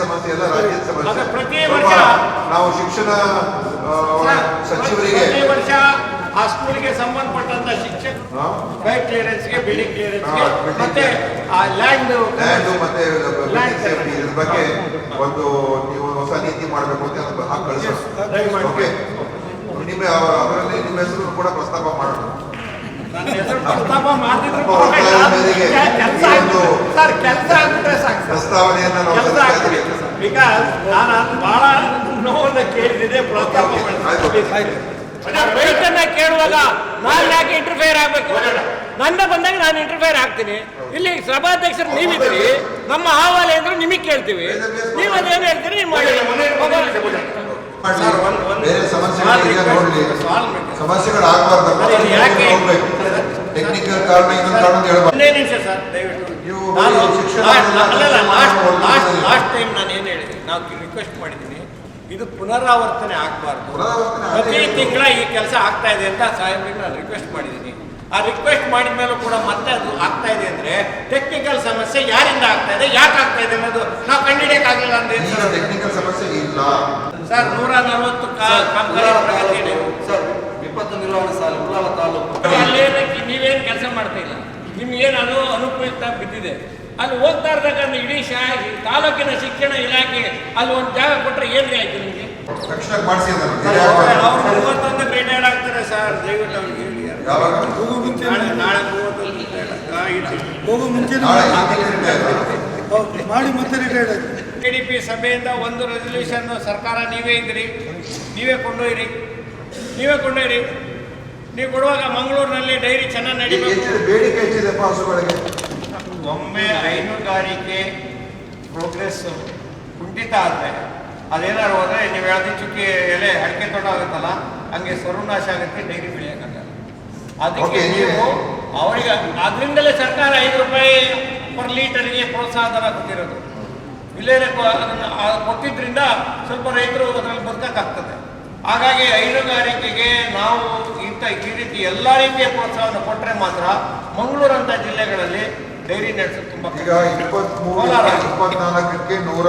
ಸಮಸ್ಯೆ ಅಲ್ಲ ರಾಜ್ಯ ಸಮಸ್ಯೆ. ಪ್ರತಿ ವರ್ಷ- ನಾವು ಶಿಕ್ಷಣ ಸಚಿವರಿಗೆ ಪ್ರತಿ ವರ್ಷ ಆ ಸ್ಕೂಲ್ಗೆ ಸಂಬಂಧಪಟ್ಟಂತ ಶಿಕ್ಷಕರು? ಬೈಕ್ ಕ್ಲಿಯರೆನ್ಸ್ಗೆ ಬಿಲ್ಡಿಂಗ್ ಕ್ಲಿಯರೆನ್ಸ್ಗೆ ಮತ್ತೆ ಆ ಲ್ಯಾಂಡ್ ಲ್ಯಾಂಡ್ ಮತ್ತೆ ಲ್ಯಾಂಡ್ ಸೇಫ್ಟಿ ಇದ್ರ ಬಗ್ಗೆ ಒಂದು ನೀವು ಹೊಸ ನೀತಿ ಮಾಡಬೇಕು ಅಂತ ಅದನ್ನ ಹಾಕಿ. ಓಕೆ. ನಿಮ್ಮ ಅದರಲ್ಲಿ ನಿಮ್ಮ ಹೆಸರು ಕೂಡ ಪ್ರಸ್ತಾಪ ಮಾಡೋಣ. ಪ್ರಸ್ತಾವನೆಯನ್ನ. ಬಿಕಾಸ್ ನಾನು ಬಹಳ ನೋವನ್ನ. ರೈತನ್ನ ಕೇಳುವಾಗ ನಾನು ಯಾಕೆ ಇಂಟರ್ಫೇರ್ ಆಗ್ಬೇಕು? ನನ್ನ ಬಂದಾಗ ನಾನು ಇಂಟರ್ಫೇರ್ ಆಗ್ತೀನಿ. ಇಲ್ಲಿ ಸಭಾಧ್ಯಕ್ಷರು ನೀವಿದ್ರಿ ನಮ್ಮ ಹಾವಾಲೆ ಅಂದ್ರೆ ನಿಮಗೆ ಕೇಳ್ತೀವಿ. ನೀವು ಅದೇನು ಹೇಳ್ತೀರಿ ಮಾಡಿ. ಬೇರೆ ಸಮಸ್ಯೆಗಳಿದೆ ನೋಡ್ಲಿ. ಸಮಸ್ಯೆಗಳು ಆಗ್ಬಾರ್ದು. ಅದು ಟೆಕ್ನಿಕಲ್ ಕಾರಣ ಇನ್ನೊಂದು ಕಾರಣ ಹೇಳ್ಬಾರ್ದು. ನೀವು ಶಿಕ್ಷಣ ಲಾಸ್ಟ್ ಟೈಮ್ ನಾನು ಏನು ಹೇಳಿದೆ? ನಾವು ರಿಕ್ವೆಸ್ಟ್ ಮಾಡಿದ್ದೀನಿ ಇದು ಪುನರಾವರ್ತನೆ ಆಗಬಾರ್ದು. ಪ್ರತಿ ತಿಂಗಳ ಈ ಕೆಲಸ ಆಗ್ತಾ ಇದೆ ಅಂತ ಸಾಹೇಬ್ರಿಗೆ ನಾನು ರಿಕ್ವೆಸ್ಟ್ ಮಾಡಿದ್ದೀನಿ ಆ ರಿಕ್ವೆಸ್ಟ್ ಮಾಡಿದ ಮೇಲೂ ಕೂಡ ಮತ್ತೆ ಅದು ಆಗ್ತಾ ಇದೆ ಅಂದ್ರೆ ಟೆಕ್ನಿಕಲ್ ಸಮಸ್ಯೆ ಯಾರಿಂದ ಆಗ್ತಾ ಇದೆ ಯಾಕೆ ಆಗ್ತಾ ಇದೆ ಅನ್ನೋದು ನಾವು ಕಂಡುಹಿಡಿಯಕ್ಕಾಗಲಿಲ್ಲ ಅಂದ್ರೆ ಏನ್ ಸಮಸ್ಯೆ ಇಲ್ಲ ಸರ್ ನೂರ ನಲವತ್ತು. ಸರ್ ವಿಪತ್ತು ನಿರ್ವಹಣೆ ಸಾಲ ಉಳ್ಳಾಲ ತಾಲೂಕು. ಅಲ್ಲೇನಕ್ಕೆ ನೀವೇನು ಕೆಲಸ ಮಾಡ್ತಾ ಇಲ್ಲ? ನಿಮ್ಗೇನು ಅದು ಅನುಪಯುಕ್ತ ಬಿದ್ದಿದೆ? ಅಲ್ಲಿ ಹೋಗ್ತಾ ಇರ್ತಕ್ಕಂಥ ಇಡೀ ಶಾ ತಾಲೂಕಿನ ಶಿಕ್ಷಣ ಇಲಾಖೆ ಅಲ್ಲಿ ಒಂದು ಜಾಗ ಕೊಟ್ಟರೆ ಏನ್ರಿ ಆಯ್ತು ನಿಮಗೆ? ತಕ್ಷಣ ಮಾಡಿಸಿ ಅವ್ರು ಮೂವತ್ತೊಂದು ಗ್ರೇಡ್ ಆಗ್ತಾರೆ ಸರ್ ದಯವಿಟ್ಟು ಅವ್ರಿಗೆ ಹೇಳಿ. ಯಾವಾಗ? ನಾಳೆ ಮೂವತ್ತೊಂದು ಹೋಗೋ ಮುಂಚೆ ಮಾಡಿ. ಮತ್ತೆ ರಿಟೈರ್ಡ್ ಕೆ ಡಿ ಪಿ ಸಭೆಯಿಂದ ಒಂದು ರೆಸಲ್ಯೂಷನ್ ಸರ್ಕಾರ ನೀವೇ ಇದ್ರಿ. ನೀವೇ ಕೊಂಡೊಯ್ರಿ. ನೀವೇ ಕೊಂಡೊಯ್ರಿ. ನೀವು ಕೊಡುವಾಗ ಮಂಗಳೂರಿನಲ್ಲಿ ಡೈರಿ ಚೆನ್ನಾಗಿ ನಡೀಬೇಕು. ಬೇಡಿಕೆ ಹೆಚ್ಚಿದೆ ಹಸುಗಳಿಗೆ ಒಮ್ಮೆ ಹೈನುಗಾರಿಕೆ ಪ್ರೋಗ್ರೆಸ್ ಕುಂಠಿತ ಆದರೆ ಅದೇನಾದ್ರು ಹೋದ್ರೆ ನೀವು ಯಾವುದೇ ಚುಕ್ಕಿ ಎಲೆ ಅಡಿಕೆ ತೋಟ ಆಗುತ್ತಲ್ಲ ಹಂಗೆ ಸರ್ವನಾಶ ಆಗುತ್ತೆ ಡೈರಿ ಬೆಳೆಯೋಕ್ಕಾಗಲ್ಲ. ಅದಕ್ಕೆ ನೀವು ನೀವು- ಅವರಿಗೆ ಅದರಿಂದಲೇ ಸರ್ಕಾರ ಐದು ರೂಪಾಯಿ ಪರ್ ಲೀಟರ್ಗೆ ಪ್ರೋತ್ಸಾಹ ಧನ ಕೊಟ್ಟಿರೋದು. ಇಲ್ಲೇ ಅದನ್ನು ಕೊಟ್ಟಿದ್ದರಿಂದ ಕೊಟ್ಟಿದ್ರಿಂದ ಸ್ವಲ್ಪ ರೈತರು ಅದರಲ್ಲಿ ಬದುಕಕ್ಕಾಗ್ತದೆ ಹಾಗಾಗಿ ಹೈನುಗಾರಿಕೆಗೆ ನಾವು ಇಂಥ ಈ ರೀತಿ ಎಲ್ಲ ರೀತಿಯ ಪ್ರೋತ್ಸಾಹವನ್ನು ಕೊಟ್ಟರೆ ಮಾತ್ರ ಮಂಗಳೂರಂಥ ಜಿಲ್ಲೆಗಳಲ್ಲಿ ಡೈರಿ ನಡೆಸೋದು ತುಂಬ ಈಗ ಇಪ್ಪತ್ಮೂರು ಕೋಲಾರ. ಇಪ್ಪತ್ನಾಲ್ಕಕ್ಕೆ ನೂರ